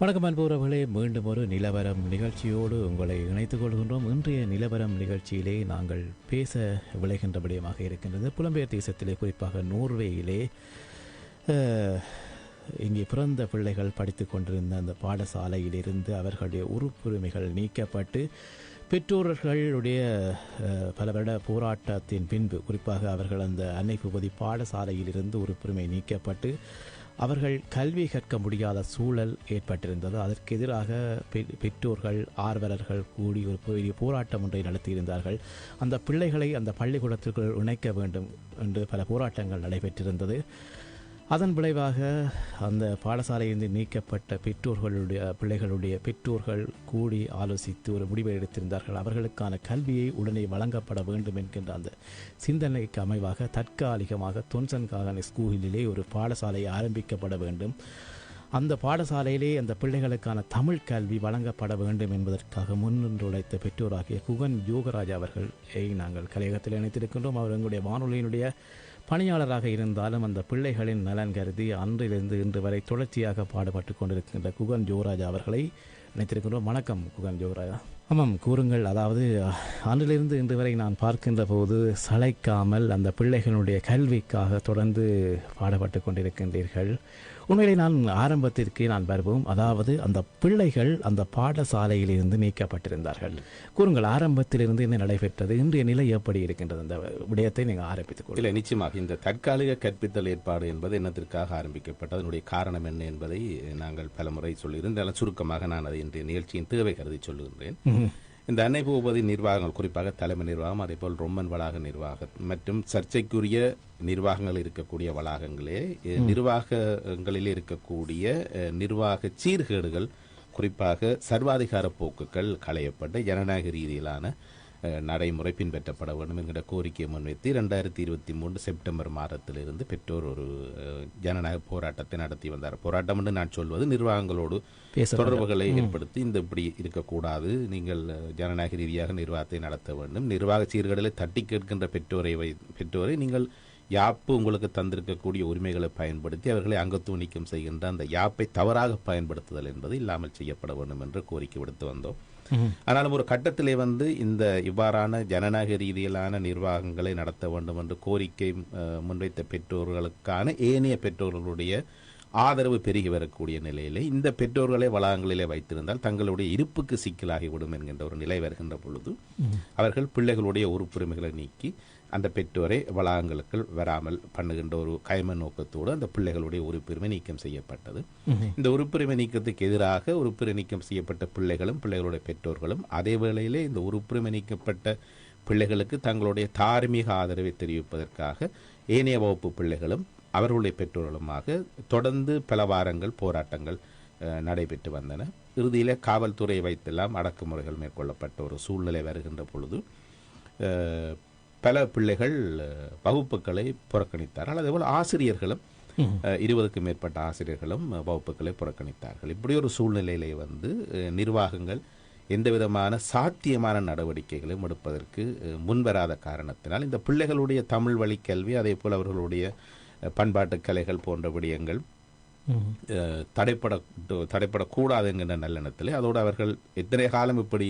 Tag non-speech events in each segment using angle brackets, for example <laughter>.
வணக்கம் அன்புறவுகளே மீண்டும் ஒரு நிலவரம் நிகழ்ச்சியோடு உங்களை இணைத்துக் கொள்கின்றோம். இன்றைய நிலவரம் நிகழ்ச்சியிலே நாங்கள் பேச விளைகின்ற விடயமாக இருக்கின்றது. புலம்பெயர் தேசத்திலே குறிப்பாக நோர்வேயிலே இங்கே பிறந்த பிள்ளைகள் படித்து கொண்டிருந்த அந்த பாடசாலையிலிருந்து அவர்களுடைய உறுப்புரிமைகள் நீக்கப்பட்டு பெற்றோர்களுடைய பல வருட போராட்டத்தின் பின்பு குறிப்பாக அவர்கள் அந்த அன்னை பூபதி பாடசாலையிலிருந்து உறுப்புரிமை நீக்கப்பட்டு அவர்கள் கல்வி கற்க முடியாத சூழல் ஏற்பட்டிருந்தது. அதற்கு எதிராக பெ- பெற்றோர்கள் ஆர்வலர்கள் கூடி ஒரு பெரிய போராட்டம் ஒன்றை நடத்தியிருந்தார்கள். அந்த பிள்ளைகளை அந்த பள்ளிக்கூடத்திற்குள் இணைக்க வேண்டும் என்று பல போராட்டங்கள் நடைபெற்றிருந்தது. அதன் விளைவாக அந்த பாடசாலையிலிருந்து நீக்கப்பட்ட பெற்றோர்களுடைய பிள்ளைகளுடைய பெற்றோர்கள் கூடி ஆலோசித்து ஒரு முடிவை எடுத்திருந்தார்கள். அவர்களுக்கான கல்வியை உடனே வழங்கப்பட வேண்டும் என்கின்ற அந்த சிந்தனைக்கு அமைவாக தற்காலிகமாக தொன்சன் காகன் ஸ்கூலிலே ஒரு பாடசாலை ஆரம்பிக்கப்பட வேண்டும். அந்த பாடசாலையிலே அந்த பிள்ளைகளுக்கான தமிழ் கல்வி வழங்கப்பட வேண்டும் என்பதற்காக முன்னின்று உழைத்த பெற்றோராகிய குகன் யோகராஜ் அவர்களை நாங்கள் கலையகத்தில் இணைத்திருக்கின்றோம். அவர் எங்களுடைய வானொலியினுடைய பணியாளராக இருந்தாலும் அந்த பிள்ளைகளின் நலன் கருதி அன்றிலிருந்து இன்று வரை தொடர்ச்சியாக பாடுபட்டு கொண்டிருக்கின்ற குகன் ஜோராஜ் அவர்களை நினைத்திருக்கின்றோம். வணக்கம் குகன் ஜோராஜா ஆமாம் கூறுங்கள். அதாவது அன்றிலிருந்து இன்று வரை நான் பார்க்கின்ற போது சளைக்காமல் அந்த பிள்ளைகளுடைய கல்விக்காக தொடர்ந்து பாடுபட்டு கொண்டிருக்கின்றீர்கள். உண்மையிலே நான் ஆரம்பத்திற்கு நான் வருவோம் அதாவது அந்த பிள்ளைகள் அந்த பாடசாலையிலிருந்து நீக்கப்பட்டிருந்தார்கள். கூறுங்கள் ஆரம்பத்திலிருந்து என்ன நடைபெற்றது? இன்றைய நிலை எப்படி இருக்கின்றது? அந்த விடயத்தை நீங்கள் ஆரம்பித்துக். இல்லை நிச்சயமாக இந்த தற்காலிக கற்பித்தல் ஏற்பாடு என்பது என்னத்திற்காக ஆரம்பிக்கப்பட்டது? அதனுடைய காரணம் என்ன என்பதை நாங்கள் பலமுறை சொல்லியிருந்தாலும் சுருக்கமாக நான் அதை இன்றைய நிகழ்ச்சியின் தேவை கருதி சொல்லுகின்றேன். இந்த அன்னை பூபதி நிர்வாகங்கள் குறிப்பாக தலைமை நிர்வாகம் அதேபோல் ரொம்மன் வளாக நிர்வாகம் மற்றும் சர்ச்சைக்குரிய நிர்வாகங்கள் இருக்கக்கூடிய வளாகங்களே நிர்வாகங்களில் இருக்கக்கூடிய நிர்வாக சீர்கேடுகள் குறிப்பாக சர்வாதிகார போக்குகள் களையப்பட்டு ஜனநாயக ரீதியிலான நடைமுறை பின்பற்றப்பட வேண்டும் என்கிற கோரிக்கையை முன்வைத்து இரண்டாயிரத்தி இருபத்தி மூன்று செப்டம்பர் மாதத்திலிருந்து பெற்றோர் ஒரு ஜனநாயக போராட்டத்தை நடத்தி வந்தார். போராட்டம் என்று நான் சொல்வது நிர்வாகங்களோடு தொடர்புகளை ஏற்படுத்தி இந்த இப்படி இருக்கக்கூடாது. நீங்கள் ஜனநாயக ரீதியாக நிர்வாகத்தை நடத்த வேண்டும். நிர்வாக சீர்கேடுகளை தட்டி கேட்கின்ற பெற்றோரை வை பெற்றோரை நீங்கள் யாப்பு உங்களுக்கு தந்திருக்கக்கூடிய உரிமைகளை பயன்படுத்தி அவர்களை அங்கத்துவ நீக்கம் செய்கின்ற அந்த யாப்பை தவறாக பயன்படுத்துதல் என்பது இல்லாமல் செய்யப்பட வேண்டும் என்று கோரிக்கை விடுத்து வந்தோம். ஆனாலும் ஒரு கட்டத்திலே வந்து இந்த இவ்வாறான ஜனநாயக ரீதியிலான நிர்வாகங்களை நடத்த வேண்டும் என்று கோரிக்கை முன்வைத்த பெற்றோர்களுக்கான ஏனைய பெற்றோர்களுடைய ஆதரவு பெருகி வரக்கூடிய நிலையிலே இந்த பெற்றோர்களை வளாகங்களிலே வைத்திருந்தால் தங்களுடைய இருப்புக்கு சிக்கலாகிவிடும் என்கின்ற ஒரு நிலை வருகின்ற பொழுது அவர்கள் பிள்ளைகளுடைய உறுப்புரிமைகளை நீக்கி அந்த பெற்றோரை வளாகங்களுக்குள் வராமல் பண்ணுகின்ற ஒரு கைம நோக்கத்தோடு அந்த பிள்ளைகளுடைய உறுப்புரிமை நீக்கம் செய்யப்பட்டது. இந்த உறுப்புரிமை நீக்கத்துக்கு எதிராக உறுப்புரிமை நீக்கம் செய்யப்பட்ட பிள்ளைகளும் பிள்ளைகளுடைய பெற்றோர்களும் அதே வேளையிலே இந்த உறுப்புரிமை நீக்கப்பட்ட பிள்ளைகளுக்கு தங்களுடைய தார்மீக ஆதரவை தெரிவிப்பதற்காக ஏனைய வகுப்பு பிள்ளைகளும் அவர்களுடைய பெற்றோர்களுமாக தொடர்ந்து பல வாரங்கள் போராட்டங்கள் நடைபெற்று வந்தன. இறுதியிலே காவல்துறையை வைத்தெல்லாம் அடக்குமுறைகள் மேற்கொள்ளப்பட்ட ஒரு சூழ்நிலை வருகின்ற பொழுது பல பிள்ளைகள் வகுப்புகளை புறக்கணித்தார்கள். அதேபோல் ஆசிரியர்களும் இருபதுக்கும் மேற்பட்ட ஆசிரியர்களும் வகுப்புகளை புறக்கணித்தார்கள். இப்படி ஒரு சூழ்நிலையிலே வந்து நிர்வாகங்கள் எந்த விதமான சாத்தியமான நடவடிக்கைகளையும் எடுப்பதற்கு முன்வராத காரணத்தினால் இந்த பிள்ளைகளுடைய தமிழ் வழி கல்வி அதே போல் அவர்களுடைய பண்பாட்டு கலைகள் போன்ற விடயங்கள் தடைப்பட தடைப்படக்கூடாது என்கின்ற நல்லெண்ணத்திலே அதோடு அவர்கள் எத்தனை காலம் இப்படி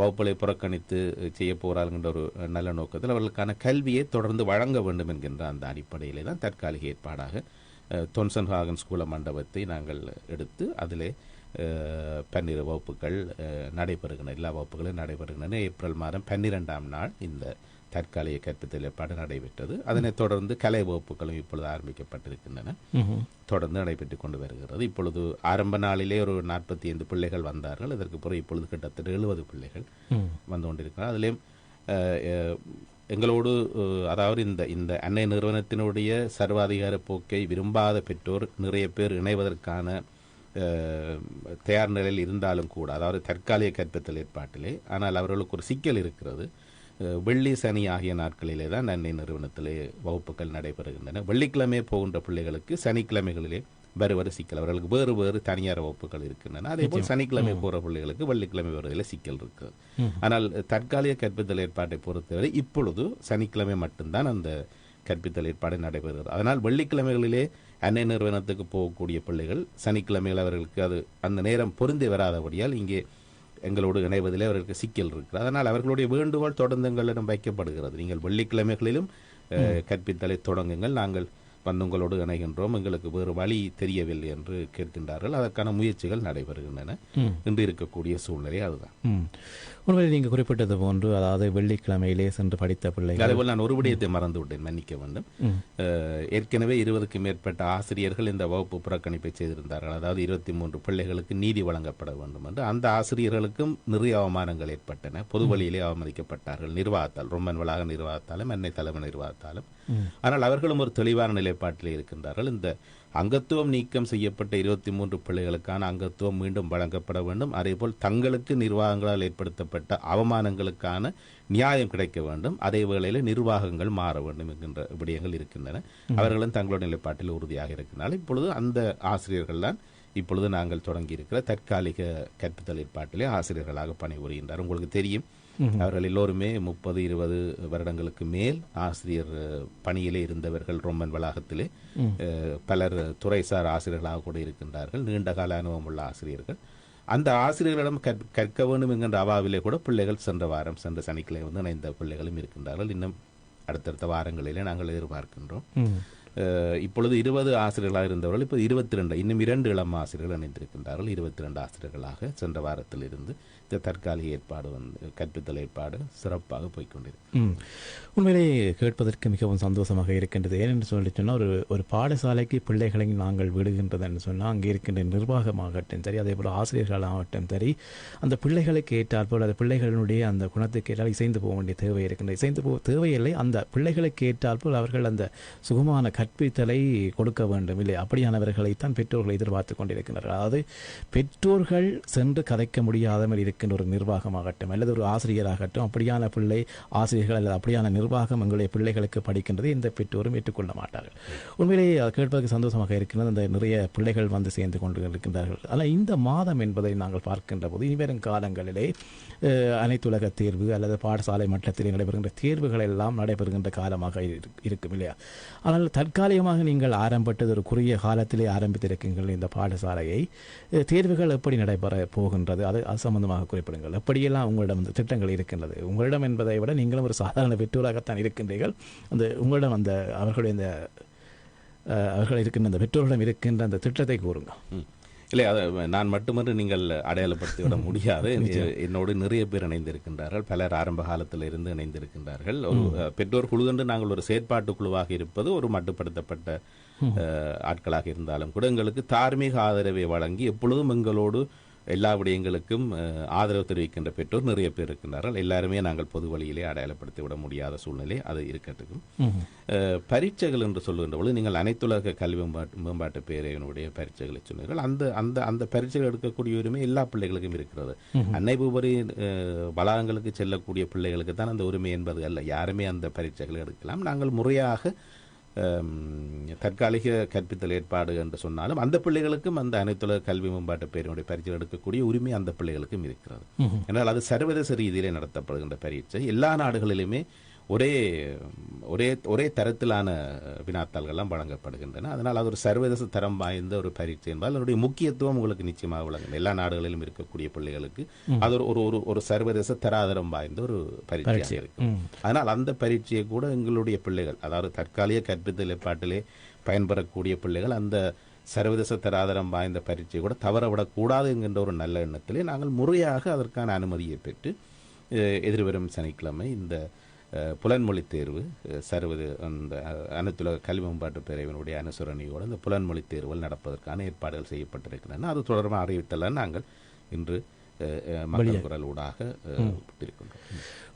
வகுப்புகளை புறக்கணித்து செய்ய போகிறார்கள் ஒரு நல்ல நோக்கத்தில் அவர்களுக்கான கல்வியை தொடர்ந்து வழங்க வேண்டும் என்கின்ற அந்த அடிப்படையிலே தான் தற்காலிக ஏற்பாடாக தொன்சன் ஹாகன் ஸ்கூல மண்டபத்தை நாங்கள் எடுத்து அதில் பன்னிரு வகுப்புகள் நடைபெறுகின்றன எல்லா வகுப்புகளும் நடைபெறுகின்றன. ஏப்ரல் மாதம் பன்னிரெண்டாம் நாள் இந்த தற்காலிக கற்பித்தல் ஏற்பாடு நடைபெற்றது. அதனைத் தொடர்ந்து கலை வகுப்புகளும் இப்பொழுது ஆரம்பிக்கப்பட்டிருக்கின்றன. தொடர்ந்து நடைபெற்றுக் கொண்டு வருகிறது. இப்பொழுது ஆரம்ப நாளிலே ஒரு நாற்பத்தி ஐந்து பிள்ளைகள் வந்தார்கள். இதற்கு பிறகு இப்பொழுது கிட்டத்தட்ட எழுபது பிள்ளைகள். வந்து கொண்டிருக்கிறார். அதிலேயும் எங்களோடு அதாவது இந்த இந்த அன்னை நிறுவனத்தினுடைய சர்வாதிகார போக்கை விரும்பாத பெற்றோர் நிறைய பேர் இணைவதற்கான தயார் நிலையில் இருந்தாலும் கூட அதாவது தற்காலிக கற்பித்தல் ஏற்பாட்டிலே ஆனால் அவர்களுக்கு ஒரு சிக்கல் இருக்கிறது. வெள்ளி சனி ஆகிய நாட்களிலே தான் அன்னை நிறுவனத்திலே வகுப்புகள் நடைபெறுகின்றன. வெள்ளிக்கிழமை போகின்ற பிள்ளைகளுக்கு சனிக்கிழமைகளிலே வருவது சிக்கல் அவர்களுக்கு வேறு வேறு தனியார் வகுப்புகள் இருக்கின்றன. அதே போல் சனிக்கிழமை போற பிள்ளைகளுக்கு வெள்ளிக்கிழமை வருவதில் சிக்கல் இருக்கு. ஆனால் தற்காலிக கற்பித்தல் ஏற்பாட்டை பொறுத்தவரை இப்பொழுது சனிக்கிழமை மட்டும்தான் அந்த கற்பித்தல் ஏற்பாடு நடைபெறுகிறது. அதனால் வெள்ளிக்கிழமைகளிலே அன்னை நிறுவனத்துக்கு போகக்கூடிய பிள்ளைகள் சனிக்கிழமைகள் அவர்களுக்கு அது அந்த நேரம் பொருந்தி வராதபடியால் இங்கே எங்களோடு இணைவதிலே அவர்களுக்கு சிக்கல் இருக்கிறது. அதனால் அவர்களுடைய வேண்டுகோள் தொடர்ந்து எங்களிடம் வைக்கப்படுகிறது. நீங்கள் வெள்ளிக்கிழமைகளிலும் கற்பித்தலை தொடங்குங்கள். நாங்கள் வந்து உங்களோடு இணைகின்றோம். எங்களுக்கு வேறு வழி தெரியவில்லை என்று கேட்கின்றார்கள். அதற்கான முயற்சிகள் நடைபெறுகின்றன. ம். இன்று இருக்கக்கூடிய சூழ்நிலை அதுதான். உண்மையில் நீங்கள் குறிப்பிட்டது போன்று அதாவது வெள்ளிக்கிழமையிலே சென்று படித்த பிள்ளைகள் அதேபோல் நான் ஒரு விடயத்தை மறந்து விட்டேன் மன்னிக்க வேண்டும். ஏற்கனவே இருபதுக்கும் மேற்பட்ட ஆசிரியர்கள் இந்த வகுப்பு புறக்கணிப்பை செய்திருந்தார்கள். அதாவது இருபத்தி மூன்று பிள்ளைகளுக்கு நீதி வழங்கப்பட வேண்டும் என்று. அந்த ஆசிரியர்களுக்கும் நிறைய அவமானங்கள் ஏற்பட்டன. பொது வழியிலே அவமதிக்கப்பட்டார்கள். நிர்வாகத்தால் ரொம்பன் வளாக நிர்வாகத்தாலும் அன்னை தலைமை நிர்வாகத்தாலும். ஆனால் அவர்களும் ஒரு தெளிவான நிலைப்பாட்டிலே இருக்கின்றார்கள். இந்த அங்கத்துவம் நீக்கம் செய்யப்பட்ட இருபத்தி மூன்று பிள்ளைகளுக்கான அங்கத்துவம் மீண்டும் வழங்கப்பட வேண்டும். அதேபோல் தங்களுக்கு நிர்வாகங்களால் ஏற்படுத்தப்பட்ட அவமானங்களுக்கான நியாயம் கிடைக்க வேண்டும். அதே வேளையில் நிர்வாகங்கள் மாற வேண்டும் என்கின்ற விடயங்கள் இருக்கின்றன. அவர்களும் தங்களுடைய நிலைப்பாட்டில் உறுதியாக இருக்கின்றனர். இப்பொழுது அந்த ஆசிரியர்கள் தான் இப்பொழுது நாங்கள் தொடங்கி இருக்கிற தற்காலிக கற்பித்தல் ஏற்பாட்டிலே ஆசிரியர்களாக பணிபுரிகின்றார். உங்களுக்கு தெரியும் அவர்கள் எல்லோருமே முப்பது இருபது வருடங்களுக்கு மேல் ஆசிரியர் பணியிலே இருந்தவர்கள் ரொம்பன் வளாகத்திலே. பலர் துறைசார் ஆசிரியர்களாக கூட இருக்கின்றார்கள். நீண்ட கால அனுபவம் உள்ள ஆசிரியர்கள். அந்த ஆசிரியர்களிடம் கற்- கற்க வேண்டும் என்கின்ற அவாவிலே கூட பிள்ளைகள் சென்ற வாரம் சென்ற சனிக்கிழமை வந்து இணைந்த பிள்ளைகளும் இருக்கின்றார்கள். இன்னும் அடுத்தடுத்த வாரங்களிலே நாங்கள் எதிர்பார்க்கின்றோம். இப்பொழுது இருபது ஆசிரியர்களாக இருந்தவர்கள் இப்போ இருபத்தி ரெண்டு இன்னும் இரண்டு இளம் ஆசிரியர்கள் இணைந்திருக்கின்றார்கள். இருபத்தி ரெண்டு ஆசிரியர்களாக சென்ற வாரத்தில் இருந்து இந்த தற்காலிக ஏற்பாடு வந்து கற்பித்தல் ஏற்பாடு சிறப்பாக போய்கொண்டது உண்மையிலே உண்மையிலேயே கேட்பதற்கு மிகவும் சந்தோஷமாக இருக்கின்றது. ஏனென்று சொல்லி சொன்னால் ஒரு ஒரு பாடசாலைக்கு பிள்ளைகளை நாங்கள் விடுகின்றது என்று சொன்னால் அங்கே இருக்கின்ற நிர்வாகமாகட்டும் சரி அதே போல் ஆசிரியர்களாகட்டும் சரி அந்த பிள்ளைகளுக்கு ஏற்றால் போல் அந்த பிள்ளைகளுடைய அந்த குணத்துக்கு ஏற்றால் இசைந்து போக வேண்டிய தேவை இருக்கின்றது. இசைந்து போக தேவையில்லை அந்த பிள்ளைகளுக்கு ஏற்றால் போல் அவர்கள் அந்த சுகமான கற்பித்தலை கொடுக்க வேண்டும் இல்லை அப்படியானவர்களைத்தான் பெற்றோர்கள் எதிர்பார்த்து கொண்டிருக்கின்றனர். அதாவது பெற்றோர்கள் சென்று கதைக்க முடியாத மாதிரி இருக்கின்ற ஒரு நிர்வாகமாகட்டும் அல்லது ஒரு ஆசிரியராகட்டும் அப்படியான பிள்ளை ஆசிரியர்கள் அல்லது அப்படியான நிர்வாகம் எங்களுடைய பிள்ளைகளுக்கு படிக்கின்றது எந்த பெற்றோரும் ஏற்றுக்கொள்ள மாட்டார்கள். உண்மையிலேயே கேட்பதற்கு சந்தோஷமாக இருக்கின்றது அந்த நிறைய பிள்ளைகள் வந்து சேர்ந்து கொண்டு இருக்கின்றார்கள் ஆனால் இந்த மாதம் என்பதை நாங்கள் பார்க்கின்ற போது இனிவரும் காலங்களிலே அனைத்துலக தேர்வு அல்லது பாடசாலை மட்டத்தில் நடைபெறுகின்ற தேர்வுகள் எல்லாம் நடைபெறுகின்ற காலமாக இரு- இருக்கும் இல்லையா? ஆனால் தற்காலிகமாக நீங்கள் ஆரம்பித்தது ஒரு குறுகிய காலத்திலே ஆரம்பித்திருக்கீங்கள் இந்த பாடசாலையை தேர்வுகள் எப்படி நடைபெற போகின்றது அது அது சம்பந்தமாக குறிப்பிடுங்கள். எப்படியெல்லாம் உங்களிடம் இந்த திட்டங்கள் இருக்கின்றது? உங்களிடம் என்பதை விட நீங்களும் ஒரு சாதாரண பெற்றோராகத்தான் இருக்கின்றீர்கள். அந்த உங்களிடம் அந்த அவர்களுடைய இந்த அவர்கள் இருக்கின்ற அந்த பெற்றோர்களிடம் இருக்கின்ற அந்த திட்டத்தை கூறுங்க. இல்லை அதை நான் மட்டுமன்று நீங்கள் அடையாளப்படுத்தி விட <laughs> முடியாது என்னோடு நிறைய பேர் இணைந்திருக்கின்றார்கள். பலர் ஆரம்ப காலத்தில் இருந்து இணைந்திருக்கின்றார்கள். ஒரு பெற்றோர் குழு என்று நாங்கள் ஒரு செயற்பாட்டு குழுவாக இருப்பது ஒரு மட்டுப்படுத்தப்பட்ட ஆட்களாக இருந்தாலும் கூட எங்களுக்கு தார்மீக ஆதரவை வழங்கி எப்பொழுதும் எங்களோடு எல்லா விடயங்களுக்கும் ஆதரவு தெரிவிக்கின்ற பெற்றோர் நிறைய பேர் இருக்கின்றார்கள். எல்லாருமே நாங்கள் பொது வழியிலே அடையாளப்படுத்தி விட முடியாத சூழ்நிலை அது இருக்கட்டும். அஹ், பரீட்சைகள் என்று சொல்லுகின்ற பொழுது நீங்கள் அனைத்துலக கல்வி மேம்பாட்டு பேரவையினுடைய பரீட்சைகளை சொன்னீர்கள். அந்த அந்த அந்த பரீட்சைகள் எடுக்கக்கூடிய உரிமை எல்லா பிள்ளைகளுக்கும் இருக்கிறது. அன்னை பூபரி வளாகங்களுக்கு செல்லக்கூடிய பிள்ளைகளுக்கு தான் அந்த உரிமை என்பது அல்ல. யாருமே அந்த பரீட்சைகளை எடுக்கலாம். நாங்கள் முறையாக தற்காலிக கற்பித்தல் ஏற்பாடு என்று சொன்னாலும் அந்த பிள்ளைகளுக்கும் அந்த அனைத்துலக கல்வி மேம்பாட்டு பேரினுடைய பரீட்சை எடுக்கக்கூடிய உரிமை அந்த பிள்ளைகளுக்கும் இருக்கிறது. என்றால் அது சர்வதேச ரீதியிலே நடத்தப்படுகின்ற பரீட்சை. எல்லா நாடுகளிலுமே ஒரே ஒரே ஒரே தரத்திலான வினாத்தாள்கள்லாம் வழங்கப்படுகின்றன. அதனால் அது ஒரு சர்வதேச தரம் வாய்ந்த ஒரு பரீட்சை என்பதால் அதனுடைய முக்கியத்துவம் உங்களுக்கு நிச்சயமாக வழங்கும். எல்லா நாடுகளிலும் இருக்கக்கூடிய பிள்ளைகளுக்கு அது ஒரு ஒரு ஒரு ஒரு சர்வதேச தராதரம் வாய்ந்த ஒரு பரீட்சையாக இருக்கு அதனால் அந்த பரீட்சையை கூட எங்களுடைய பிள்ளைகள் அதாவது தற்காலிக கற்பித்தல் ஏற்பாட்டிலே பயன்பெறக்கூடிய பிள்ளைகள் அந்த சர்வதேச தராதரம் வாய்ந்த பரீட்சையை கூட தவறவிடக்கூடாது என்கின்ற ஒரு நல்ல எண்ணத்திலே நாங்கள் முறையாக அதற்கான அனுமதியை பெற்று எதிர்வரும் சனிக்கிழமை இந்த புலன்மொழி தேர்வு சர்வதே அந்த அனைத்துலக கல்வி மேம்பாட்டு பேரவையினுடைய அனுசரணையோடு இந்த புலன்மொழி தேர்வுகள் நடப்பதற்கான ஏற்பாடுகள் செய்யப்பட்டிருக்கின்றன. அது தொடர்பாக அறிவித்தல நாங்கள் இன்று மக்கள் குரல் ஊடாக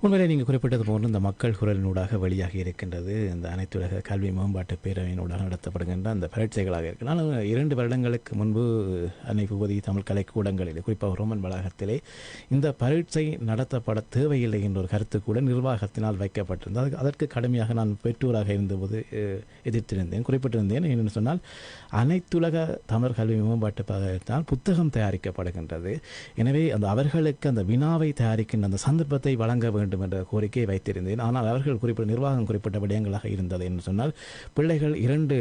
உண்மையிலே நீங்கள் குறிப்பிட்டது போன்று இந்த மக்கள் குரலினூடாக வெளியாகி இருக்கின்றது. இந்த அனைத்துலக கல்வி மேம்பாட்டு பேரவையினூடாக நடத்தப்படுகின்ற அந்த பரீட்சைகளாக இருக்கு ஆனால் இரண்டு வருடங்களுக்கு முன்பு அன்னை பூபதி தமிழ் கலைக்கூடங்களில் குறிப்பாக ரோமன் வளாகத்திலே இந்த பரீட்சை நடத்தப்பட தேவையில்லை என்ற ஒரு கருத்து கூட நிர்வாகத்தினால் வைக்கப்பட்டிருந்தது. அதுக்கு- அதற்கு கடுமையாக நான் பெற்றோராக இருந்தபோது எதிர்த்திருந்தேன் குறிப்பிட்டிருந்தேன். என்னென்னு சொன்னால் அனைத்துலக தமிழ் கல்வி மேம்பாட்டு புத்தகம் தயாரிக்கப்படுகின்றது. எனவே அந்த அவர்களுக்கு அந்த வினாவை தயாரிக்கின்ற அந்த சந்தர்ப்பத்தை வழங்க வேண்டும். என்ற கோரிக்கையை வைத்திருந்தேன். ஆனால் அவர்கள் குறிப்பிட்ட நிர்வாகம் குறிப்பிட்ட விடயங்களாக இருந்தது என்று சொன்னால் பிள்ளைகள் இரண்டு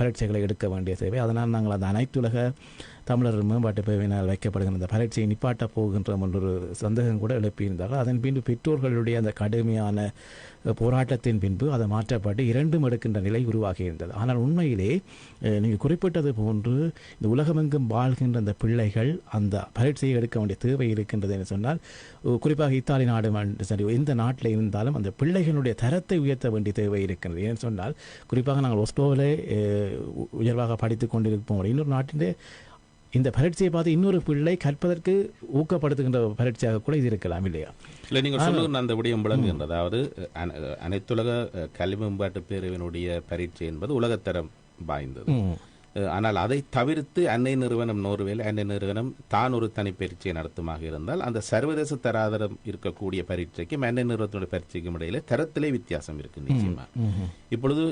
பரீட்சைகளை எடுக்க வேண்டிய தேவை. அதனால் நாங்கள் அந்த அனைத்துலக தமிழர் மேம்பாட்டு பிரிவினால் வைக்கப்படுகின்ற அந்த பயிற்சியை நிப்பாட்ட போகின்ற ஒரு சந்தேகம் கூட எழுப்பியிருந்தார்கள். அதன் பின்பு பெற்றோர்களுடைய அந்த கடுமையான போராட்டத்தின் பின்பு அதை மாற்றப்பட்டு இரண்டும் எடுக்கின்ற நிலை உருவாகி இருந்தது ஆனால் உண்மையிலே நீங்கள் குறிப்பிட்டது போன்று இந்த உலகமெங்கும் வாழ்கின்ற அந்த பிள்ளைகள் அந்த பரீட்சையை எடுக்க வேண்டிய தேவை இருக்கின்றது என்று சொன்னால் குறிப்பாக இத்தாலி நாடு சரி எந்த நாட்டில் இருந்தாலும் அந்த பிள்ளைகளுடைய தரத்தை உயர்த்த வேண்டிய தேவை இருக்கின்றது. ஏன்னு சொன்னால் குறிப்பாக நாங்கள் ஒஸ்டோவிலே உயர்வாக படித்துக் கொண்டிருப்போம். இன்னொரு நாட்டிலே இந்த பரீட்சையை பார்த்து இன்னொரு பிள்ளை கற்பதற்கு ஊக்கப்படுத்துகின்ற பரீட்சையாக கூட இது இருக்கலாம் இல்லையா? இல்லை நீங்கள் சொல்லுகிற அந்த விடயம் விளங்குகின்றது. அதாவது அன- அனைத்துலக கல்வி மேம்பாட்டு பேரவையினுடைய பரீட்சை என்பது உலகத்தரம் வாய்ந்தது. ஆனால் அதை தவிர்த்து அன்னை நிறுவனம் நோர்வேல அன்னை நிறுவனம் தான் ஒரு தனி பரீட்சையை நடத்துமாக இருந்தால் அந்த சர்வதேச தராதரம் இருக்கக்கூடிய பரீட்சைக்கும் அன்னை நிறுவனத்துடைய பரீட்சைக்கும் இடையில தரத்திலே வித்தியாசம் இருக்கு நிச்சயமா. இப்பொழுது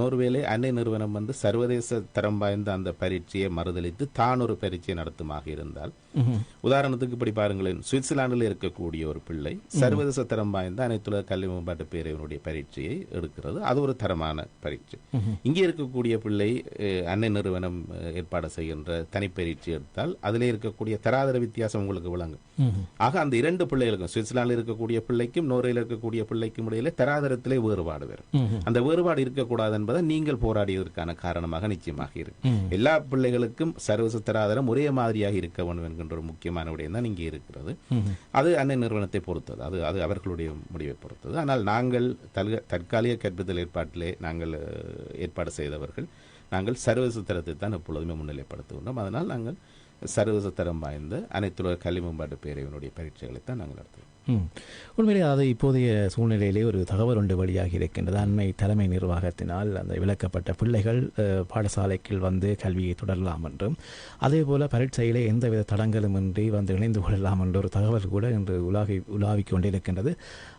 நோர்வேலே அன்னை நிறுவனம் வந்து சர்வதேச தரம் வாய்ந்த அந்த பரீட்சையை மறுதளித்து தான் ஒரு பரீட்சையை நடத்துமாக இருந்தால். உதாரணத்துக்கு இப்படி பாருங்களேன். சுவிட்சர்லாந்தில் இருக்கக்கூடிய ஒரு பிள்ளை சர்வதேச தரம் வாய்ந்த அனைத்துலக கல்வி மேம்பாட்டு பேரவையினுடைய பரீட்சையை எடுக்கிறது. அது ஒரு தரமான பரீட்சை. இங்கே இருக்கக்கூடிய பிள்ளை அன்னை நிறுவனம் ஏற்பாடு செய்கின்ற தனிப்பரீட்சை எடுத்தால் அதிலே இருக்கக்கூடிய தராதர வித்தியாசம் உங்களுக்கு விளங்கும். ஆக அந்த இரண்டு பிள்ளைகளுக்கும் சுவிட்சர்லாந்தில் இருக்கக்கூடிய பிள்ளைக்கும் நோரையில் இருக்கக்கூடிய பிள்ளைக்கும் இடையில தராதரத்திலே வேறுபாடு வரும். அந்த வேறுபாடு இருக்கக்கூடாது என்பதை நீங்கள் போராடியதற்கான காரணமாக நிச்சயமாக இருக்கு ம். எல்லா பிள்ளைகளுக்கும் சர்வச தராதரம் ஒரே மாதிரியாக இருக்க வேண்டும் என்கின்ற ஒரு முக்கியமான விடயம் தான் இங்கே இருக்கிறது. அது அன்னை நிறுவனத்தை பொறுத்தது அது அது அவர்களுடைய முடிவை பொறுத்தது ஆனால் நாங்கள் தற்க- தற்காலிக கற்பித்தல் ஏற்பாட்டிலே நாங்கள் ஏற்பாடு செய்தவர்கள் நாங்கள் சர்வதேச தரத்தை தான் எப்பொழுதுமே முன்னிலைப்படுத்துகின்றோம். அதனால் நாங்கள் சர்வதேச தரம் வாய்ந்த அனைத்துலக கல்வி மேம்பாட்டு பேரவையினுடைய பரீட்சைகளை தான் நாங்கள் நடத்துவோம் உண்மையிலே அது இப்போதைய சூழ்நிலையிலே ஒரு தகவல் ஒன்று வெளியாகி இருக்கின்றது. அண்மை தலைமை நிர்வாகத்தினால் அந்த விலக்கப்பட்ட பிள்ளைகள் பாடசாலைக்குள் வந்து கல்வியை தொடரலாம் என்றும் அதே போல் பரீட்சையிலே எந்தவித தடங்களுமின்றி வந்து இணைந்து கொள்ளலாம் என்ற ஒரு தகவல் கூட இன்று உலாவி உலாவிக் கொண்டிருக்கின்றது.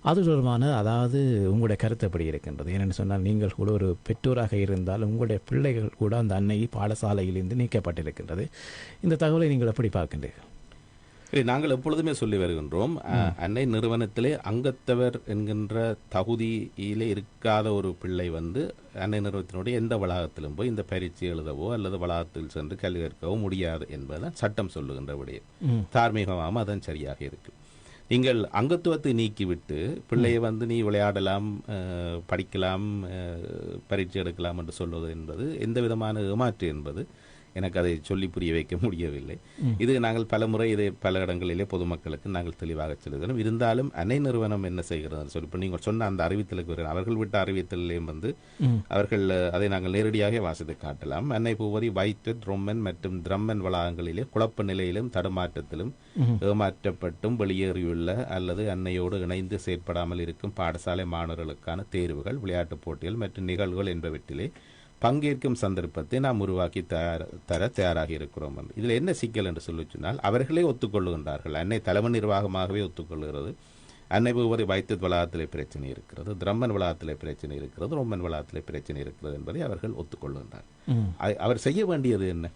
அது தொடர்பான அதாவது உங்களுடைய கருத்துப்படி இருக்கின்றது? ஏனென்று சொன்னால் நீங்கள் கூட ஒரு பெற்றோராக இருந்தால் உங்களுடைய பிள்ளைகள் கூட அந்த அன்னை பாடசாலையிலிருந்து நீக்கப்பட்டிருக்கின்றது. இந்த தகவலை நீங்கள் எப்படி பார்க்கின்றீர்கள்? நாங்கள் எப்பொழுதுமே சொல்லி வருகின்றோம். அன்னை நிறுவனத்திலே அங்கத்தவர் என்கின்ற தகுதியிலே இருக்காத ஒரு பிள்ளை வந்து அன்னை நிறுவனத்தினுடைய எந்த வளாகத்திலும் போய் இந்த பரீட்சை எழுதவோ அல்லது வளாகத்தில் சென்று கல்வி கற்கவோ முடியாது என்பதுதான் சட்டம் சொல்லுகின்ற விடயம். தார்மீகமாக அதன் சரியாக இருக்கு. நீங்கள் அங்கத்துவத்தை நீக்கிவிட்டு பிள்ளையை வந்து நீ விளையாடலாம் படிக்கலாம் பரீட்சை எடுக்கலாம் என்று சொல்வது என்பது எந்த விதமான ஏமாற்று என்பது எனக்கு அதை சொல்லி புரிய வைக்க <laughs> முடியவில்லை. இது நாங்கள் பல முறை இதை பல இடங்களிலே பொதுமக்களுக்கு நாங்கள் தெளிவாக சொல்லுகிறோம் இருந்தாலும் அன்னை நிறுவனம் என்ன செய்கிறது சொல்லி இப்போ நீங்கள் சொன்ன அந்த அறிவித்தலுக்கு. அவர்கள் விட்ட அறிவித்தலையும் வந்து. அவர்கள் அதை நாங்கள் நேரடியாக வாசித்து காட்டலாம். அன்னை பூவரி வைத்தட் ரொம்மன் மற்றும் திரம்மன் வளாகங்களிலே குழப்ப நிலையிலும் தடுமாற்றத்திலும் ஏமாற்றப்பட்டும் வெளியேறியுள்ள அல்லது அன்னையோடு இணைந்து செயற்படாமல் இருக்கும் பாடசாலை மாணவர்களுக்கான தேர்வுகள் விளையாட்டுப் போட்டிகள் மற்றும் நிகழ்வுகள் என்பவற்றிலே பங்கேற்கும் சந்தர்ப்பத்தை நாம் உருவாக்கி தயார் தர தயாராக இருக்கிறோம். இதில் என்ன சிக்கல் என்று சொல்லி சொன்னால் அவர்களே ஒத்துக்கொள்ளுகின்றார்கள் அன்னை தலைமை நிர்வாகமாகவே ஒத்துக்கொள்கிறது. அன்னை பூவரி வைத்தத் வளாகத்திலே பிரச்சனை இருக்கிறது. திரம்மன் வளாகத்திலே பிரச்சனை இருக்கிறது. ரொம்மன் வளாகத்திலே பிரச்சனை இருக்கிறது என்பதை அவர்கள். அ- அவர் செய்ய வேண்டியது என்ன?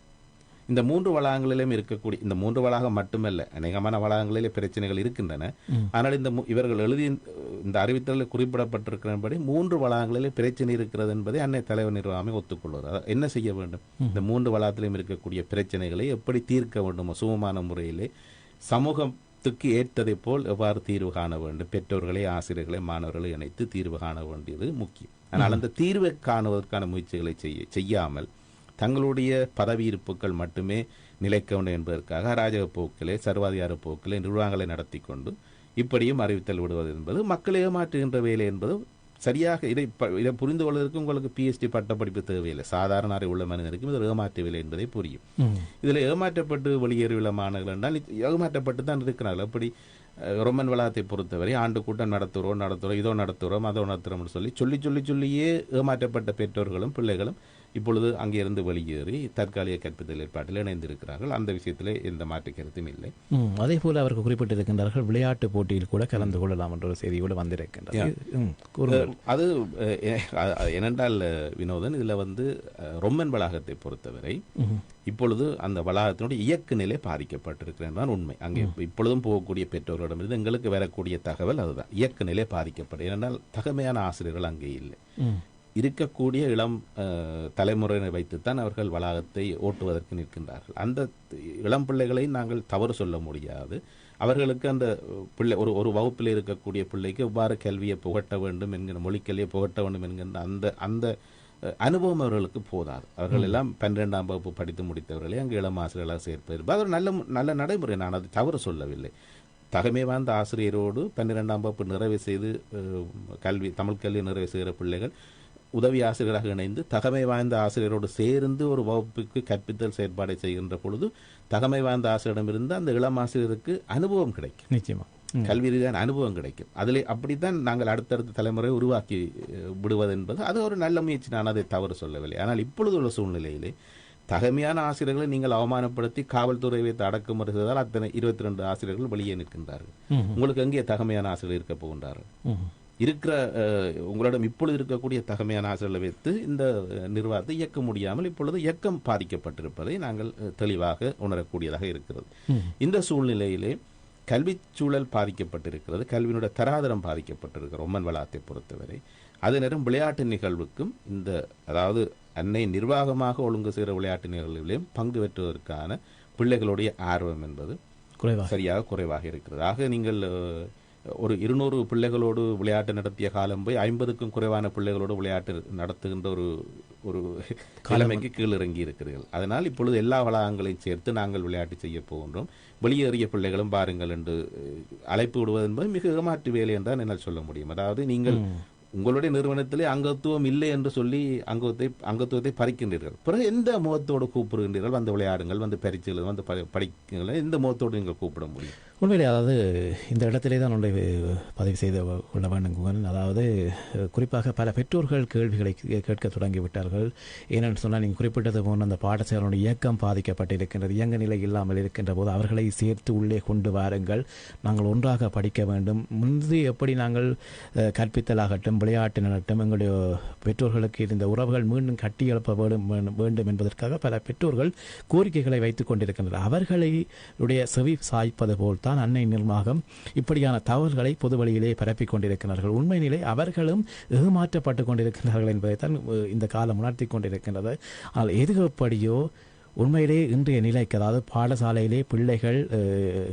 இந்த மூன்று வளாகங்களிலும் இருக்கக்கூடிய இந்த மூன்று வளாகம் மட்டுமல்ல அநேகமான வளாகங்களிலே பிரச்சனைகள் இருக்கின்றன. ஆனால் இந்த இவர்கள் எழுதி இந்த அறிவித்தலில் குறிப்பிடப்பட்டிருக்கிறபடி மூன்று வளாகங்களிலே பிரச்சனை இருக்கிறது என்பதை அன்னை தலைவர் நிர்வாகமே ஒத்துக்கொள்வது என்ன செய்ய வேண்டும்? இந்த மூன்று வளாகத்திலும் இருக்கக்கூடிய பிரச்சனைகளை எப்படி தீர்க்க வேண்டுமோ? சுகமான முறையிலே சமூகத்துக்கு ஏற்றதை போல் எவ்வாறு தீர்வு காண வேண்டும்? பெற்றோர்களை ஆசிரியர்களை மாணவர்களை இணைத்து தீர்வு காண வேண்டியது முக்கியம். ஆனால் அந்த தீர்வை காணுவதற்கான முயற்சிகளை செய்ய செய்யாமல் தங்களுடைய பதவி இருப்புகள் மட்டுமே நிலைக்க வேண்டும் என்பதற்காக அராஜக போக்கிலே சர்வாதிகார போக்கிலே நிர்வாகங்களை நடத்தி கொண்டு இப்படியும் அறிவித்தல் விடுவது என்பது மக்களை ஏமாற்றுகின்ற வேலை என்பது சரியாக இதை இதை புரிந்து கொள்வதற்கு உங்களுக்கு பிஎஸ்டி பட்டப்படிப்பு தேவையில்லை. சாதாரண அறிவு உள்ள மனிதனுக்கும் இது ஏமாற்றவில்லை என்பதை புரியும். இதில் ஏமாற்றப்பட்டு வெளியேறியுள்ள மாணவர்கள் என்றால் ஏமாற்றப்பட்டு தான் இருக்கிறார்கள். அப்படி ரொமன் வளாகத்தை பொறுத்தவரை ஆண்டு கூட்டம் நடத்துகிறோம் நடத்துகிறோம் இதோ நடத்துகிறோம் அதோ நடத்துகிறோம்னு சொல்லி சொல்லி சொல்லி சொல்லியே ஏமாற்றப்பட்ட பெற்றோர்களும் பிள்ளைகளும் இப்பொழுது அங்கிருந்து வெளியேறி தற்காலிக கற்பித்தல் ஏற்பாட்டில் இணைந்திருக்கிறார்கள். அந்த விஷயத்திலே எந்த மாற்று கருத்தும் இல்லை. அதே போல அவர்கள் குறிப்பிட்டிருக்கின்றார்கள் விளையாட்டு போட்டியில் கூட கலந்து கொள்ளலாம் என்ற ஒரு செய்தி கூட வந்திருக்கின்றது அது ஏனென்றால் வினோதன் இதுல வந்து ரொம்மன் வளாகத்தை பொறுத்தவரை இப்பொழுது அந்த வளாகத்தினுடைய இயக்க நிலை பாதிக்கப்பட்டிருக்கிறது தான் உண்மை. அங்கே இப்பொழுதும் போகக்கூடிய பெற்றோர்களிடமிருந்து எங்களுக்கு வரக்கூடிய தகவல் அதுதான். இயக்க நிலை பாதிக்கப்படும். ஏனென்றால் தகமையான ஆசிரியர்கள் அங்கே இல்லை. இருக்கக்கூடிய இளம் தலைமுறையினை வைத்துத்தான் அவர்கள் வளாகத்தை ஓட்டுவதற்கு நிற்கின்றார்கள். அந்த இளம் பிள்ளைகளை நாங்கள் தவறு சொல்ல முடியாது. அவர்களுக்கு அந்த பிள்ளை ஒரு ஒரு வகுப்பில் இருக்கக்கூடிய பிள்ளைக்கு எவ்வாறு கல்வியை புகட்ட வேண்டும் என்கிற மொழிக்கல்வியை புகட்ட வேண்டும் என்கின்ற அந்த அந்த அனுபவம் அவர்களுக்கு போதாது. அவர்கள் எல்லாம் பன்னிரெண்டாம் வகுப்பு படித்து முடித்தவர்களை அங்கு இளம் ஆசிரியர்களாக சேர்ப்பது அது ஒரு நல்ல நல்ல நடைமுறை. நான் அது தவறு சொல்லவில்லை. தகமை வாய்ந்த ஆசிரியரோடு பன்னிரெண்டாம் வகுப்பு நிறைவு செய்து கல்வி தமிழ் கல்வி நிறைவு செய்கிற பிள்ளைகள் உதவி ஆசிரியராக இணைந்து தகமை வாய்ந்த ஆசிரியரோடு சேர்ந்து ஒரு வகுப்புக்கு கற்பித்தல் செயற்பாடை செய்கின்ற பொழுது தகமை வாய்ந்த ஆசிரியரிடமிருந்து அந்த இளம் ஆசிரியருக்கு அனுபவம் கிடைக்கும். நிச்சயமா. கல்வி ரீதியான அனுபவம் கிடைக்கும். அதில் அப்படித்தான் நாங்கள் அடுத்தடுத்த தலைமுறை உருவாக்கி விடுவது என்பது அது ஒரு நல்ல முயற்சி. நான் அதை தவறு சொல்லவில்லை. ஆனால் இப்பொழுது உள்ள சூழ்நிலையிலே தகமையான ஆசிரியர்களை நீங்கள் அவமானப்படுத்தி காவல்துறை வைத்து அடக்குமுறை செய்தால் அத்தனை இருபத்தி ரெண்டு ஆசிரியர்கள் வெளியே நிற்கின்றார்கள். உங்களுக்கு எங்கே தகமையான ஆசிரியர் இருக்க போகின்றார்கள்? இருக்கிற உங்களிடம் இப்பொழுது இருக்கக்கூடிய தகமையான ஆசிரியர்களை வைத்து இந்த நிர்வாகத்தை இயக்க முடியாமல் இப்பொழுது இயக்கம் பாதிக்கப்பட்டிருப்பதை நாங்கள் தெளிவாக உணரக்கூடியதாக இருக்கிறது. இந்த சூழ்நிலையிலே கல்விச் சூழல் பாதிக்கப்பட்டிருக்கிறது. கல்வியினுடைய தராதரம் பாதிக்கப்பட்டிருக்கிறது ரொம்மன் வளாகத்தை பொறுத்தவரை. அதே நேரம் விளையாட்டு நிகழ்வுக்கும் இந்த அதாவது அன்னை நிர்வாகமாக ஒழுங்கு செய்கிற விளையாட்டு நிகழ்வுகளையும் பங்கு பெற்றுவதற்கான பிள்ளைகளுடைய ஆர்வம் என்பது குறைவாக. சரியாக குறைவாக இருக்கிறது. ஆக நீங்கள் ஒரு இருநூறு பிள்ளைகளோடு விளையாட்டு நடத்திய காலம் போய் ஐம்பதுக்கும் குறைவான பிள்ளைகளோடு விளையாட்டு நடத்துகின்ற ஒரு ஒரு நிலைமைக்கு கீழிறங்கி இருக்கிறீர்கள். அதனால் இப்பொழுது எல்லா வளாகங்களையும் சேர்த்து நாங்கள் விளையாட்டு செய்ய போகின்றோம். வெளியேறிய பிள்ளைகளும் பாருங்கள் என்று அழைப்பு விடுவது என்பது மிக ஏமாற்று வேலை என்றால் என்னால் சொல்ல முடியும். அதாவது நீங்கள் உங்களுடைய நிறுவனத்திலே அங்கத்துவம் இல்லை என்று சொல்லி அங்கத்தை அங்கத்துவத்தை பறிக்கின்றீர்கள். பிறகு எந்த முகத்தோடு கூப்பிடுகின்றீர்கள்? வந்து விளையாடுங்கள் வந்து பரிச்சுகள் வந்து ப- படிக்குங்கள் எந்த முகத்தோடு நீங்கள் கூப்பிட முடியும்? உண்மையிலே அதாவது இந்த இடத்திலே தான் ஒன்றை பதிவு செய்து கொள்ள வேண்டும் அதாவது குறிப்பாக பல பெற்றோர்கள் கேள்விகளை கே- கேட்க தொடங்கிவிட்டார்கள். ஏனென்று சொன்னால் நீங்கள் குறிப்பிட்டது போன்ற அந்த பாடசாலையினுடைய இயக்கம் பாதிக்கப்பட்டிருக்கின்றது. இயங்க நிலை இல்லாமல் இருக்கின்ற போது அவர்களை சேர்த்து உள்ளே கொண்டு வாருங்கள். நாங்கள் ஒன்றாக படிக்க வேண்டும். முன்பு எப்படி நாங்கள் கற்பித்தலாகட்டும் விளையாட்டு நடட்டும் எங்களுடைய பெற்றோர்களுக்கு இருந்த உறவுகள் மீண்டும் கட்டி எழுப்ப வேண்டும் வேண்டும்- வேண்டும் என்பதற்காக பல பெற்றோர்கள் கோரிக்கைகளை வைத்துக் கொண்டிருக்கின்றனர். அவர்களுடைய செவி சாய்ப்பது போல்தான் அன்னை நிர்வாகம். இப்படியான தவறுகளை பொது வழியிலே பரப்பிக் கொண்டிருக்கிறார்கள். உண்மை நிலை அவர்களும் ஏமாற்றப்பட்டு கொண்டிருக்கிறார்கள் என்பதைத்தான் இந்த காலம் உணர்த்தி கொண்டிருக்கின்றது. ஆனால் எது எப்படியோ உண்மையிலே இன்றைய நிலைக்கு அதாவது பாடசாலையிலே பிள்ளைகள்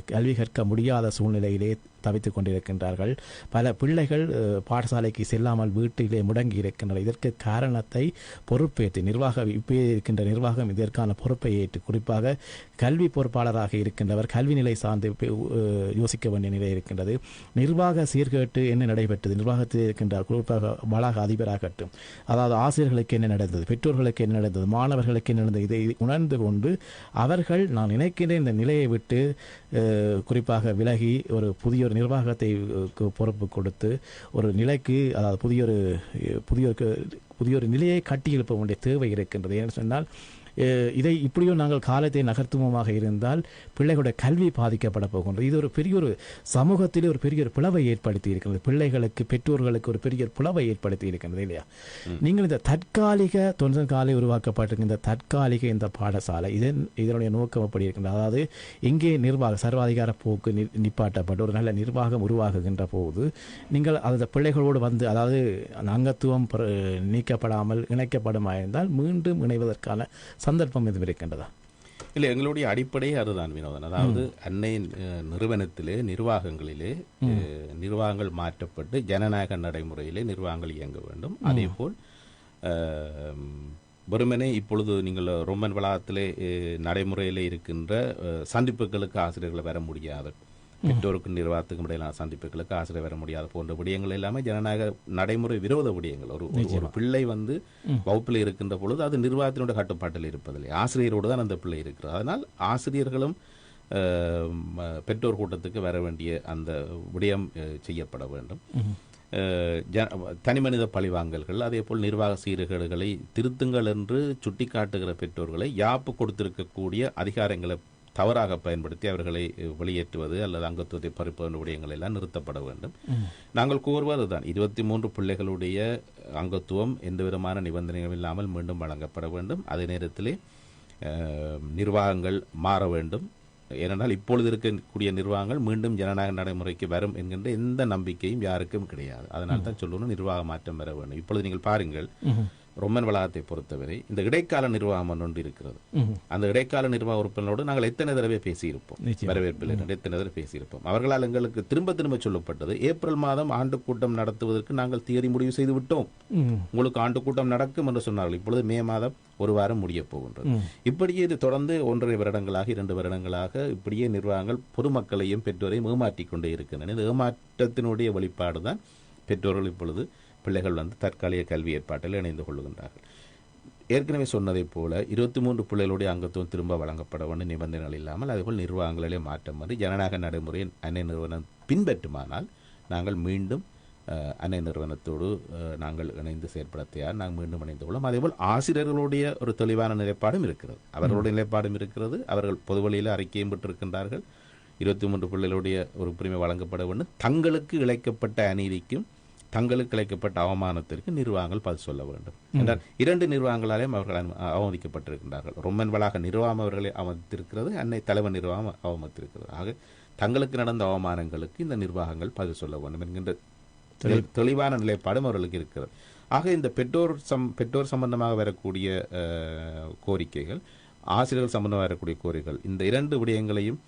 கல்வி கற்க முடியாத சூழ்நிலையிலே தவித்துக் கொண்டிருக்கின்றார்கள் பல பிள்ளைகள் பாடசாலைக்கு செல்லாமல் வீட்டிலே முடங்கி இருக்கின்றனர் இதற்கு காரணத்தை பொறுப்பேற்று நிர்வாக இருக்கின்ற நிர்வாகம் இதற்கான பொறுப்பை ஏற்று குறிப்பாக கல்வி பொறுப்பாளராக இருக்கின்றவர் கல்வி நிலை சார்ந்து யோசிக்க வேண்டிய நிலை இருக்கின்றது. நிர்வாக சீர்கேட்டு என்ன நடைபெற்றது? நிர்வாகத்தில் இருக்கின்ற குறிப்பாக வளாக அதிபராகட்டும். அதாவது ஆசிரியர்களுக்கு என்ன நடந்தது? பெற்றோர்களுக்கு என்ன நடந்தது? மாணவர்களுக்கு என்ன நடந்தது? இதை உணர்ந்து கொண்டு அவர்கள் நான் நினைக்கின்ற இந்த நிலையை விட்டு குறிப்பாக விலகி ஒரு புதிய ஒரு நிர்வாகத்தை பொறுப்பு கொடுத்து ஒரு நிலைக்கு அதாவது புதிய ஒரு புதிய ஒரு புதிய ஒரு நிலையை கட்டியெழுப்ப வேண்டிய தேவை இருக்கின்றது. ஏன்னு சொன்னால் இதை இப்படியோ நாங்கள் காலத்தை நகர்த்துவோமாக இருந்தால் பிள்ளைகளுடைய கல்வி பாதிக்கப்பட போகின்றது. இது ஒரு பெரிய ஒரு சமூகத்திலே ஒரு பெரிய ஒரு பிளவை ஏற்படுத்தி இருக்கிறது. பிள்ளைகளுக்கு பெற்றோர்களுக்கு ஒரு பெரிய ஒரு பிளவை ஏற்படுத்தி இருக்கின்றது இல்லையா? நீங்கள் இந்த தற்காலிக தொழில் காலை உருவாக்கப்பட்டிருக்கின்ற இந்த தற்காலிக இந்த பாடசாலை இதன் இதனுடைய நோக்கம் எப்படி இருக்கின்றது? அதாவது எங்கே நிர்வாக சர்வாதிகார போக்கு நிப்பாட்டப்பட்டு ஒரு நல்ல நிர்வாகம் உருவாகுகின்ற போது நீங்கள் அந்த பிள்ளைகளோடு வந்து அதாவது அந்த அங்கத்துவம் நீக்கப்படாமல் இணைக்கப்படும் இருந்தால் மீண்டும் இணைவதற்கான சந்தர்ப்பம் எதுவும் இருக்கின்றதா? இல்லை எங்களுடைய அடிப்படையே அதுதான் வினோதன். அதாவது அன்னை நிறுவனத்திலே நிர்வாகங்களிலே நிர்வாகங்கள் மாற்றப்பட்டு ஜனநாயக நடைமுறையிலே நிர்வாகங்கள் இயங்க வேண்டும். அதேபோல் அஹ், வெறுமனே இப்பொழுது நீங்கள் ரொம்மன் வளாகத்திலே நடைமுறையிலே இருக்கின்ற சந்திப்புகளுக்கு ஆசிரியர்களை வர முடியாது பெற்றோருக்கும் நிர்வாகத்துக்கும் இடையிலான சந்திப்புகளுக்கு ஆசிரியர் வர முடியாத போன்ற விடயங்கள் எல்லாமே ஜனநாயக நடைமுறை விரோத விடயங்கள். ஒரு ஒரு- பிள்ளை வந்து வகுப்பில் இருக்கின்ற பொழுது அது நிர்வாகத்தினுடைய கட்டுப்பாட்டில் இருப்பதில்லை. ஆசிரியரோடு தான் அந்த பிள்ளை இருக்கிறது அதனால் ஆசிரியர்களும் பெற்றோர் கூட்டத்துக்கு வர வேண்டிய அந்த விடயம் செய்யப்பட வேண்டும். தனிமனித பழிவாங்கல்கள் அதே போல் நிர்வாக சீர்கேடுகளை திருத்துங்கள் என்று சுட்டிக்காட்டுகிற பெற்றோர்களை யாப்பு கொடுத்திருக்கக்கூடிய அதிகாரங்களை தவறாக பயன்படுத்தி அவர்களை வெளியேற்றுவது அல்லது அங்கத்துவத்தை பறிப்பது விடயங்கள் எல்லாம் நிறுத்தப்பட வேண்டும். நாங்கள் கூறுவது தான். இருபத்தி மூன்று பிள்ளைகளுடைய அங்கத்துவம் எந்த விதமான நிபந்தனையும் இல்லாமல் மீண்டும் வழங்கப்பட வேண்டும். அதே நேரத்திலே நிர்வாகங்கள் மாற வேண்டும். ஏனென்றால் இப்பொழுது இருக்கக்கூடிய நிர்வாகங்கள் மீண்டும் ஜனநாயக நடைமுறைக்கு வரும் என்கின்ற எந்த நம்பிக்கையும் யாருக்கும் கிடையாது. அதனால தான் சொல்லணும் நிர்வாக மாற்றம் வர வேண்டும். இப்பொழுது நீங்கள் பாருங்கள் ரொம்மன் வளாகத்தை பொறுத்தவரை இந்த இடைக்கால நிர்வாகம் ஒன்று இருக்கிறது. அந்த இடைக்கால நிர்வாக உறுப்பினரோடு நாங்கள் எத்தனை தடவை பேசியிருப்போம். வரவேற்பில் எத்தனை தடவை பேசியிருப்போம்? அவர்களால் எங்களுக்கு திரும்ப திரும்ப சொல்லப்பட்டது ஏப்ரல் மாதம் ஆண்டு கூட்டம் நடத்துவதற்கு நாங்கள் தியரி முடிவு செய்து விட்டோம். உங்களுக்கு ஆண்டு கூட்டம் நடக்கும் என்று சொன்னார்கள். இப்பொழுது மே மாதம் ஒரு வாரம் முடிய போகின்றது. இப்படியே இது தொடர்ந்து ஒன்றரை வருடங்களாக இரண்டு வருடங்களாக இப்படியே நிர்வாகங்கள் பொதுமக்களையும் பெற்றோரையும் ஏமாற்றிக் கொண்டே இருக்கின்றன. இந்த ஏமாற்றத்தினுடைய வெளிப்பாடு தான் பெற்றோர்கள் இப்பொழுது பிள்ளைகள் வந்து தற்காலிக கல்வி ஏற்பாட்டில் இணைந்து கொள்கின்றார்கள் ஏற்கனவே சொன்னதைப் போல இருபத்தி மூன்று பிள்ளைகளுடைய அங்கத்துவம் திரும்ப வழங்கப்பட வேண்டும் நிபந்தனைகள் இல்லாமல் அதேபோல் நிர்வாகங்களிலே மாற்றம் வந்து ஜனநாயக நடைமுறையை அன்னை நிறுவனம் பின்பற்றுமானால் நாங்கள் மீண்டும் அன்னை நிறுவனத்தோடு நாங்கள் இணைந்து செயற்பட தயார் நாங்கள் மீண்டும் இணைந்து கொள்ளும். அதேபோல் ஆசிரியர்களுடைய ஒரு தெளிவான நிலைப்பாடும் இருக்கிறது. அவர்களுடைய நிலைப்பாடும் இருக்கிறது. அவர்கள் பொதுவழியில் அறிக்கையும் பெற்றிருக்கின்றார்கள். இருபத்தி மூன்று பிள்ளைகளுடைய ஒரு உரிமை வழங்கப்பட வேண்டும். தங்களுக்கு இழைக்கப்பட்ட அநீதிக்கும் தங்களுக்கு இழைக்கப்பட்ட அவமானத்திற்கு நிர்வாகங்கள் பதில் சொல்ல வேண்டும். என்றால் இரண்டு நிர்வாகங்களாலேயும் அவர்கள் அவமதிக்கப்பட்டிருக்கின்றார்கள். ரொம்மன் வளாக நிர்வாகம் அவர்களை அவமதித்திருக்கிறது அன்னை தலைவர் நிர்வாகம் அவமதித்திருக்கிறது. ஆக தங்களுக்கு நடந்த அவமானங்களுக்கு இந்த நிர்வாகங்கள் பதில் சொல்ல வேண்டும் என்கின்ற தெளி- தெளிவான நிலைப்பாடும் அவர்களுக்கு இருக்கிறது. ஆக இந்த பெற்றோர் சம் பெற்றோர் சம்பந்தமாக வரக்கூடிய கோரிக்கைகள் ஆசிரியர்கள் சம்பந்தமாக வரக்கூடிய கோரிக்கைகள் இந்த இரண்டு விடயங்களையும்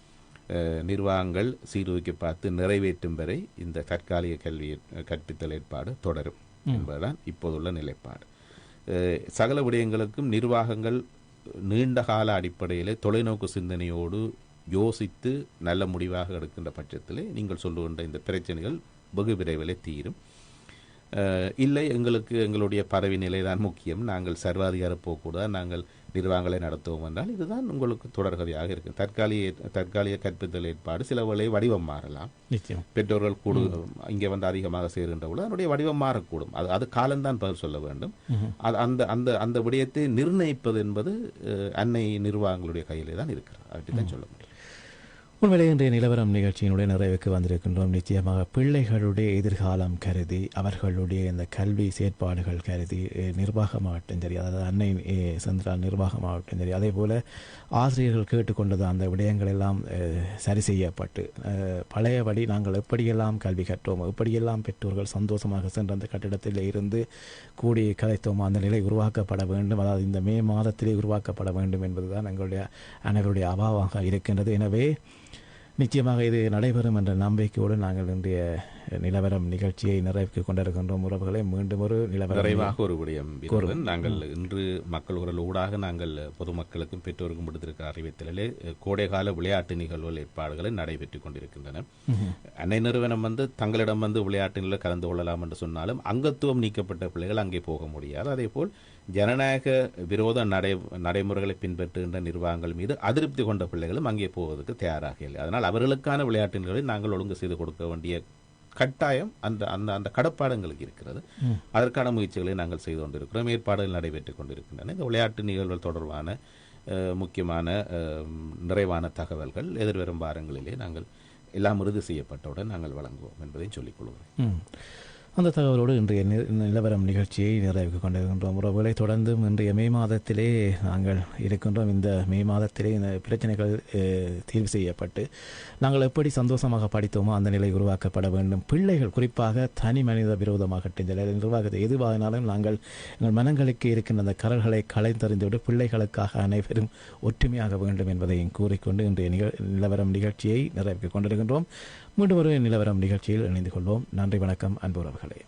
நிர்வாகங்கள் சீர்தூக்கி பார்த்து நிறைவேற்றும் வரை இந்த தற்காலிக கல்வி கற்பித்தல் ஏற்பாடு தொடரும் என்பதுதான் இப்போதுள்ள நிலைப்பாடு. சகல விடயங்களுக்கும் நிர்வாகங்கள் நீண்ட கால அடிப்படையிலே தொலைநோக்கு சிந்தனையோடு யோசித்து நல்ல முடிவாக எடுக்கின்ற பட்சத்திலே நீங்கள் சொல்லுகின்ற இந்த பிரச்சனைகள் வெகு விரைவிலே தீரும். இல்லை எங்களுக்கு எங்களுடைய பதவி நிலை தான் முக்கியம். நாங்கள் சர்வாதிகார போக்கூட நாங்கள் நிர்வாகங்களை நடத்துவோம் என்றால் இதுதான் உங்களுக்கு தொடர்கதையாக இருக்கும். தற்காலிக தற்காலிக கற்பித்தல் ஏற்பாடு சில வேளை வடிவம் மாறலாம். நிச்சயம். பெற்றோர்கள் கூடு இங்கே வந்து அதிகமாக சேருகின்ற பொழுது அதனுடைய வடிவம் மாறக்கூடும். அது அது காலம்தான் பதில் சொல்ல வேண்டும். அது அந்த அந்த அந்த விடயத்தை நிர்ணயிப்பது என்பது அன்னை நிர்வாகங்களுடைய கையிலே தான் இருக்கிறது. அப்படி தான் சொல்ல முடியும். உண்மையிலே இன்றைய நிலவரம் நிகழ்ச்சியினுடைய நிறைவுக்கு வந்திருக்கின்றோம். நிச்சயமாக பிள்ளைகளுடைய எதிர்காலம் கருதி அவர்களுடைய இந்த கல்வி செயற்பாடுகள் கருதி அஹ், நிர்வாகமாகட்டும் சரி அதாவது அன்னை சென்றால் சென்றால் நிர்வாகமாகட்டும் சரி அதே போல ஆசிரியர்கள் கேட்டுக்கொண்டது அந்த விடயங்கள் எல்லாம் சரி செய்யப்பட்டு பழையபடி நாங்கள் எப்படியெல்லாம் கல்வி கற்றோம் எப்படியெல்லாம் பெற்றோர்கள் சந்தோஷமாக சென்ற அந்த கட்டிடத்தில் இருந்து கூடி கதைத்தோமோ அந்த நிலை உருவாக்கப்பட வேண்டும். அதாவது இந்த மே மாதத்திலே உருவாக்கப்பட வேண்டும் என்பதுதான் எங்களுடைய அனைவருடைய அபாவாக இருக்கின்றது. எனவே நிச்சயமாக இது நடைபெறும் என்ற நம்பிக்கையோடு நாங்கள் இன்றைய நிலவரம் நிகழ்ச்சியை நிறைவுக்கு கொண்டிருக்கின்றோம். உறவுகளை மீண்டும் ஒரு நிலவரம் நிறைவாக ஒரு விடயம். நாங்கள் இன்று மக்கள் குரல் ஊடாக நாங்கள் பொதுமக்களுக்கும் பெற்றோருக்கும் விடுத்திருக்கிற அறிவித்தலிலே கோடைகால விளையாட்டு நிகழ்வுகள் ஏற்பாடுகளை நடைபெற்றுக் கொண்டிருக்கின்றன. அன்னை நிறுவனம் வந்து தங்களிடம் வந்து விளையாட்டு நிலையில் கலந்து கொள்ளலாம் என்று சொன்னாலும் அங்கத்துவம் நீக்கப்பட்ட பிள்ளைகள் அங்கே போக முடியாது. அதே போல் ஜனநாயக விரோத நடை நடைமுறைகளை பின்பற்றுகின்ற நிர்வாகங்கள் மீது அதிருப்தி கொண்ட பிள்ளைகளும் அங்கே போவதற்கு தயாராக இல்லை. அதனால் அவர்களுக்கான விளையாட்டு நிகழ்வை நாங்கள் ஒழுங்கு செய்து கொடுக்க வேண்டிய கட்டாயம் அந்த அந்த அந்த கடப்பாடங்களுக்கு இருக்கிறது. அதற்கான முயற்சிகளை நாங்கள் செய்து கொண்டிருக்கிறோம். ஏற்பாடுகள் நடைபெற்றுக் கொண்டிருக்கின்றன. இந்த விளையாட்டு நிகழ்வுகள் தொடர்பான முக்கியமான நிறைவான தகவல்கள் எதிர்வரும் வாரங்களிலே நாங்கள் எல்லாம் உறுதி செய்யப்பட்டவுடன் நாங்கள் வழங்குவோம் என்பதையும் சொல்லிக் கொள்கிறேன். அந்த தகவலோடு இன்றைய நி- நிலவரம் நிகழ்ச்சியை நிறைவுக்கு கொண்டிருக்கின்றோம். உறவுகளை தொடர்ந்தும் இன்றைய மே மாதத்திலே நாங்கள் இருக்கின்றோம். இந்த மே மாதத்திலே இந்த பிரச்சனைகள் தீர்வு செய்யப்பட்டு நாங்கள் எப்படி சந்தோஷமாக படித்தோமோ அந்த நிலை உருவாக்கப்பட வேண்டும். பிள்ளைகள் குறிப்பாக தனி மனித விரோதமாகட்டும் சில நிர்வாகத்தை எதுவாகினாலும் நாங்கள் எங்கள் மனங்களுக்கு இருக்கின்ற அந்த கரல்களை களைந்தறிந்துவிட்டு பிள்ளைகளுக்காக அனைவரும் ஒற்றுமையாக வேண்டும் என்பதையும் கூறிக்கொண்டு இன்றைய நிகழ் நிலவரம் நிகழ்ச்சியை நிறைவுக்கு கொண்டிருக்கின்றோம். மீண்டும் ஒரு நிலவரம் நிகழ்ச்சியில் இணைந்து கொள்வோம். நன்றி வணக்கம் அன்பு உறவுகளே.